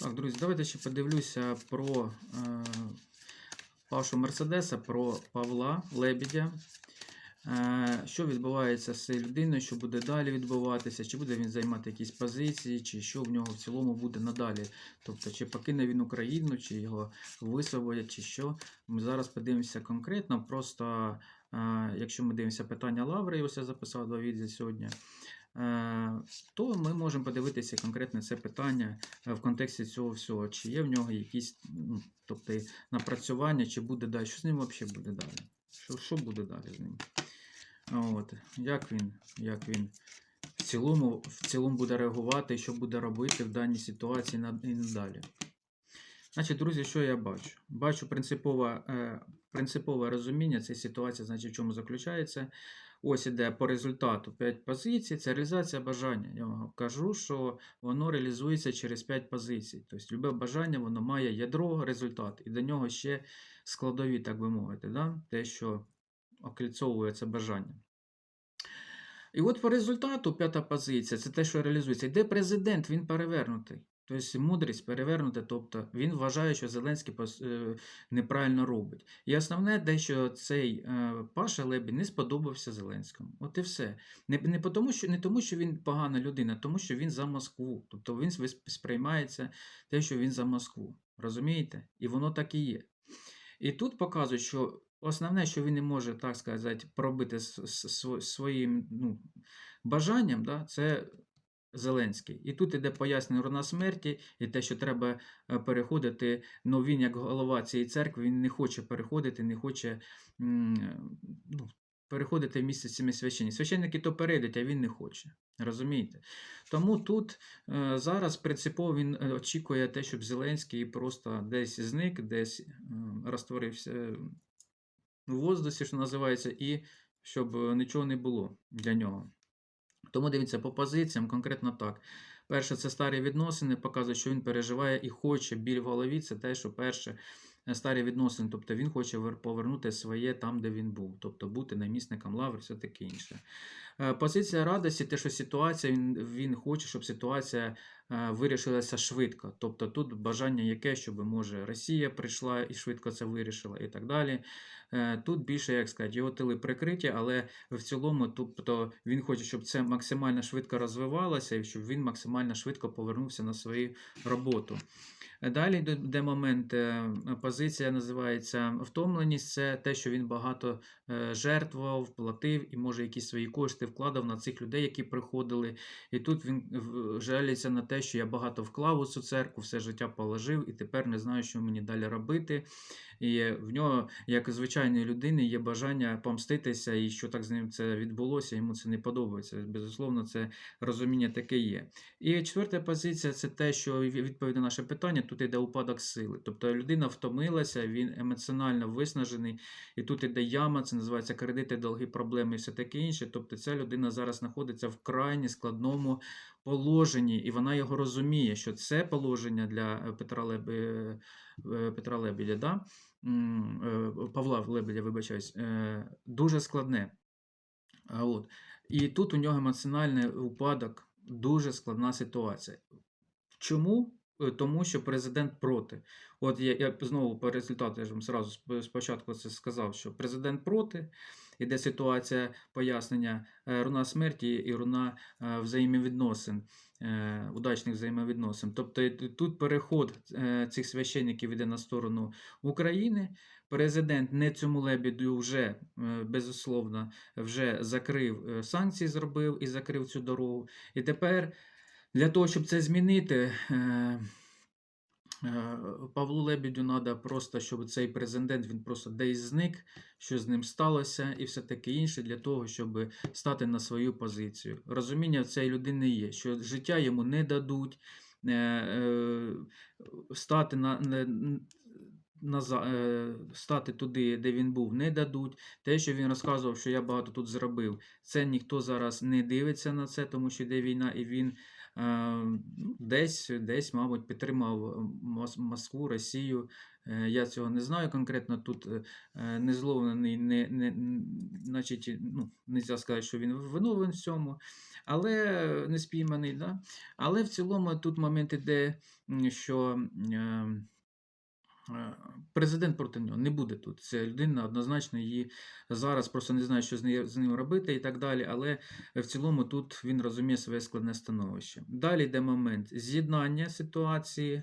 Так, друзі, давайте ще подивлюся про е, Пашу Мерседеса, про Павла Лебедя. Е, що відбувається з цією людиною, що буде далі відбуватися, чи буде він займати якісь позиції, чи що в нього в цілому буде надалі. Тобто, чи покине він Україну, чи його висвободять, чи що. Ми зараз подивимося конкретно. Просто, е, якщо ми дивимося питання Лаври, ось я записав два відео сьогодні. То ми можемо подивитися конкретно це питання е, в контексті цього всього, чи є в нього якісь ну, тобто, напрацювання, чи буде далі. Що з ним взагалі буде далі? Що, що буде далі з ним? От, як він, як він в цілому, в цілому буде реагувати, що буде робити в даній ситуації і надалі. Значить, друзі, що я бачу? Бачу принципове, принципове розуміння цієї ситуації, значить, в чому заключається. Ось іде по результату 5 позицій, це реалізація бажання. Я вам кажу, що воно реалізується через 5 позицій. Тобто, любе бажання воно має ядро, результат, і до нього ще складові, так би мовити, да? те, що окільцовує це бажання. І от по результату п'ята позиція це те, що реалізується. Йде президент, він перевернутий. Тобто мудрість перевернута, тобто він вважає, що Зеленський е, неправильно робить. І основне, те, що цей е, Паша Лебідь не сподобався Зеленському. От і все. Не, не, тому, що, не тому, що він погана людина, а тому, що він за Москву. Тобто він сприймається те, що він за Москву. Розумієте? І воно так і є. І тут показують, що основне, що він не може, так сказати, пробити своїм ну, бажанням, да, це Зеленський. І тут іде пояснення руна смерті, і те, що треба е, переходити. Ну він, як голова цієї церкви, він не хоче переходити, не хоче ну, переходити в місце цими священниками. Священники то перейдуть, а він не хоче. Розумієте? Тому тут е, зараз принципово він е, очікує те, щоб Зеленський просто десь зник, десь е, розтворився в воздусі, що називається, і щоб е, нічого не було для нього. Тому дивіться, по позиціям конкретно так. Перше, це старі відносини, показує, що він переживає і хоче біль в голові. Це те, що перше старі відносини, тобто він хоче повернути своє там, де він був, тобто бути намісником лаври, все таке інше. Е, Позиція радості, те, що ситуація, він, він хоче, щоб ситуація е, вирішилася швидко. Тобто тут бажання яке, щоб може Росія прийшла і швидко це вирішила, і так далі. Е, Тут більше, як сказати, його тили прикриті, але в цілому, тобто він хоче, щоб це максимально швидко розвивалося і щоб він максимально швидко повернувся на свою роботу. Далі йде- момент, е, позиція називається втомленість. Це те, що він багато е, жертвував, платив і може якісь свої кошти вкладав на цих людей, які приходили. І тут він жаліється на те, що я багато вклав у цю церкву, все життя положив, і тепер не знаю, що мені далі робити. І в нього, як звичайної людини, є бажання помститися, і що так з ним це відбулося, йому це не подобається. Безусловно, це розуміння таке є. І четверта позиція це те, що ві- відповідь на наше питання, тут йде упадок сили. Тобто людина втомилася, він емоціонально виснажений, і тут іде яма, це називається кредити, долги, проблеми і все таке інше. Тобто ця людина зараз знаходиться в крайні складному положенні, і вона його розуміє, що це положення для е, Петра, Леб... е, е, Петра Лебедя, да? Павла Лебедя, вибачаюсь, дуже складне. От. І тут у нього емоціональний упадок, дуже складна ситуація. Чому? Е, Тому що президент проти. От я, я знову по результату, я ж вам зразу спочатку це сказав, що президент проти, іде ситуація пояснення е, руна смерті і руна е, взаємовідносин, удачних взаємовідносин. Тобто тут переход цих священників іде на сторону України. Президент не цьому лебіду вже, безусловно, вже закрив санкції, зробив і закрив цю дорогу. І тепер для того, щоб це змінити, е, е, Павлу Лебідю треба просто, щоб цей президент він просто десь зник, що з ним сталося, і все таке інше, для того, щоб стати на свою позицію. Розуміння в цієї людини є, що життя йому не дадуть. е, Стати на, стати туди, де він був, не дадуть. Те, що він розказував, що я багато тут зробив, це ніхто зараз не дивиться на це, тому що йде війна, і він ну, десь, десь, мабуть, підтримав Москву, Росію. Е, Я цього не знаю конкретно. Тут е, е, не зловлений, не, не, значить, ну, не сказати, що він виновен в цьому, але не спійманий. Да? Але в цілому тут момент іде, що. Е, Президент проти нього не буде тут. Це людина однозначно її зараз просто не знає, що з нею з ним робити і так далі. Але в цілому тут він розуміє своє складне становище. Далі йде момент з'єднання ситуації,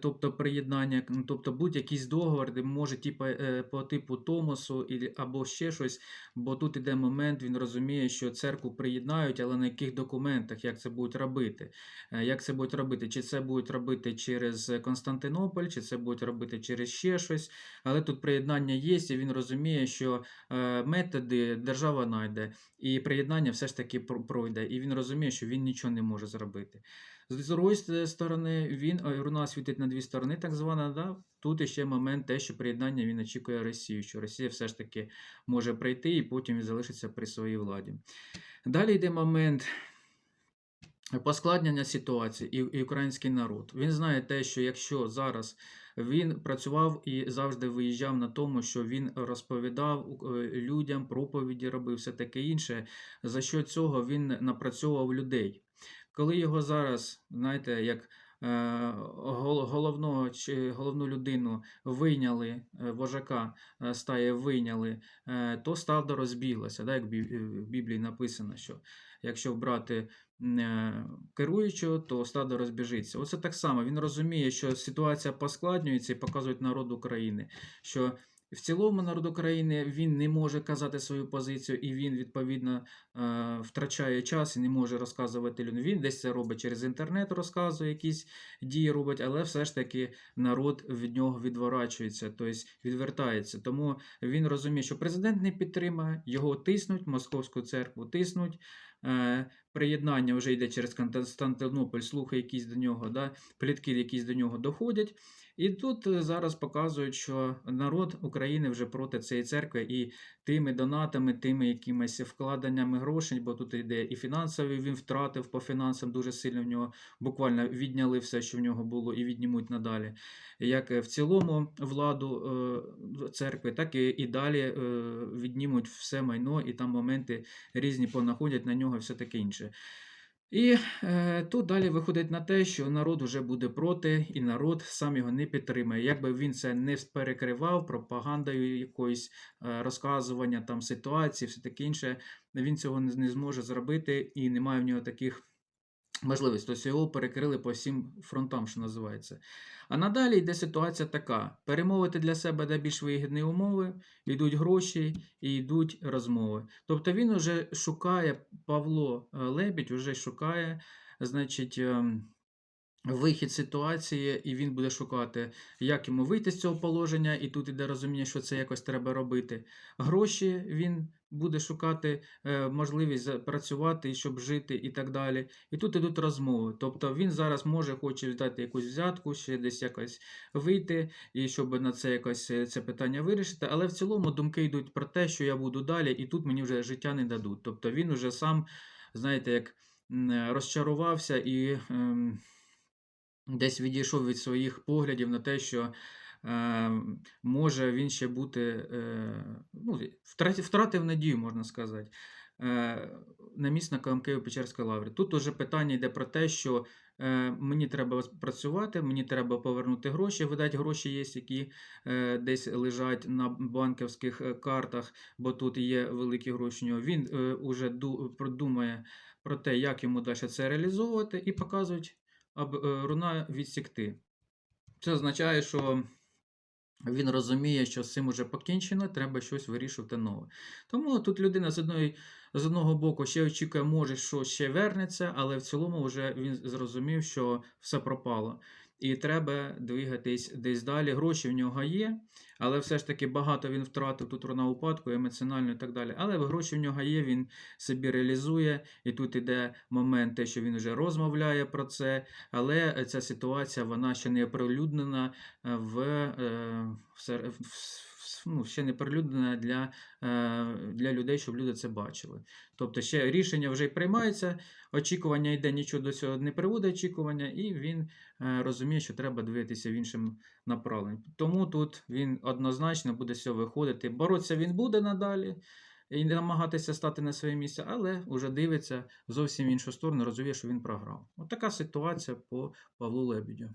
тобто приєднання, ну, тобто будь-якийсь договор, де може типу, е, по типу Томосу або ще щось, бо тут іде момент, він розуміє, що церкву приєднають, але на яких документах, як це будуть робити. Е, Як це будуть робити? Чи це будуть робити через Константинополь, чи це будуть робити через ще щось. Але тут приєднання є, і він розуміє, що е, методи держава знайде, і приєднання все ж таки про- пройде. І він розуміє, що він нічого не може зробити. З другої сторони, він руна світить на дві сторони, так звана. Да? Тут іще момент те, що приєднання він очікує Росію, що Росія все ж таки може прийти і потім залишиться при своїй владі. Далі йде момент поскладнення ситуації і, і український народ. Він знає те, що якщо зараз він працював і завжди виїжджав на тому, що він розповідав е, людям, проповіді робив, все таке інше. За що цього він напрацьовував людей. Коли його зараз, знаєте, як е, головного чи головну людину вийняли, е, вожака е, стаї вийняли, е, то стадо розбіглося, да, як в Бі- е, в Біблії написано, що якщо брати е, керуючого, то стадо розбіжиться. Оце так само. Він розуміє, що ситуація поскладнюється і показують народ України, що в цілому народ України він не може казати свою позицію, і він відповідно е, втрачає час і не може розказувати людям. Він десь це робить через інтернет, розказує якісь дії робить, але все ж таки народ від нього відворачується, тобто відвертається. Тому він розуміє, що президент не підтримає, його тиснуть, московську церкву тиснуть. Е, приєднання вже йде через Константинополь, слухи якісь до нього, да, плітки якісь до нього доходять. І тут е, зараз показують, що народ України вже проти цієї церкви і тими донатами, тими якимись вкладеннями грошей, бо тут йде і фінансовий, він втратив по фінансам дуже сильно в нього, буквально відняли все, що в нього було, і віднімуть надалі. Як в цілому владу е, церкви, так і, і далі е, віднімуть все майно, і там моменти різні понаходять на нього все таке інше. І е, тут далі виходить на те, що народ вже буде проти, і народ сам його не підтримає. Якби він це не перекривав пропагандою якоїсь е, розказування там ситуації, все таке інше, він цього не, не зможе зробити, і немає в нього таких можливостей. Тобто його перекрили по всім фронтам, що називається. А надалі йде ситуація така: перемовити для себе де більш вигідні умови, йдуть гроші і йдуть розмови. Тобто він вже шукає, Павло е, Лебідь вже шукає, значить. Вихід ситуації, і він буде шукати, як йому вийти з цього положення, і тут іде розуміння, що це якось треба робити. Гроші він буде шукати е, можливість працювати, щоб жити і так далі. І тут ідуть розмови. Тобто він зараз може хоче здати якусь взятку, ще десь якось вийти, і щоб на це якось е, це питання вирішити. Але в цілому думки йдуть про те, що я буду далі, і тут мені вже життя не дадуть. Тобто він уже сам, знаєте, як розчарувався і. ем, десь відійшов від своїх поглядів на те, що е, може він ще бути, е, ну, втратив, втратив надію, можна сказати, е, намісника Києво-Печерської лаври. Тут уже питання йде про те, що е, мені треба працювати, мені треба повернути гроші. Видать, гроші є, які е, десь лежать на банківських е, картах, бо тут є великі гроші. Він е, уже ду, продумає про те, як йому далі це реалізовувати, і показують руна відсікти. Це означає, що він розуміє, що з цим уже покінчено, треба щось вирішувати нове. Тому тут людина з одної, з одного боку ще очікує, може, що ще вернеться, але в цілому вже він зрозумів, що все пропало. І треба двигатись десь далі. Гроші в нього є, але все ж таки багато він втратив тут руна упадку, емоціонально і так далі. Але гроші в нього є, він собі реалізує, і тут іде момент, те, що він вже розмовляє про це, але ця ситуація вона ще не оприлюднена е, в, е, в ну, ще не прилюднена для, е, для людей, щоб люди це бачили. Тобто ще рішення вже приймається, очікування йде, нічого до цього не приводить очікування, і він е, розуміє, що треба дивитися в іншому направленні. Тому тут він однозначно буде з виходити. Боротися він буде надалі і намагатися стати на своє місце, але вже дивиться зовсім в іншу сторону, розуміє, що він програв. От ситуація по Павлу Лебедю.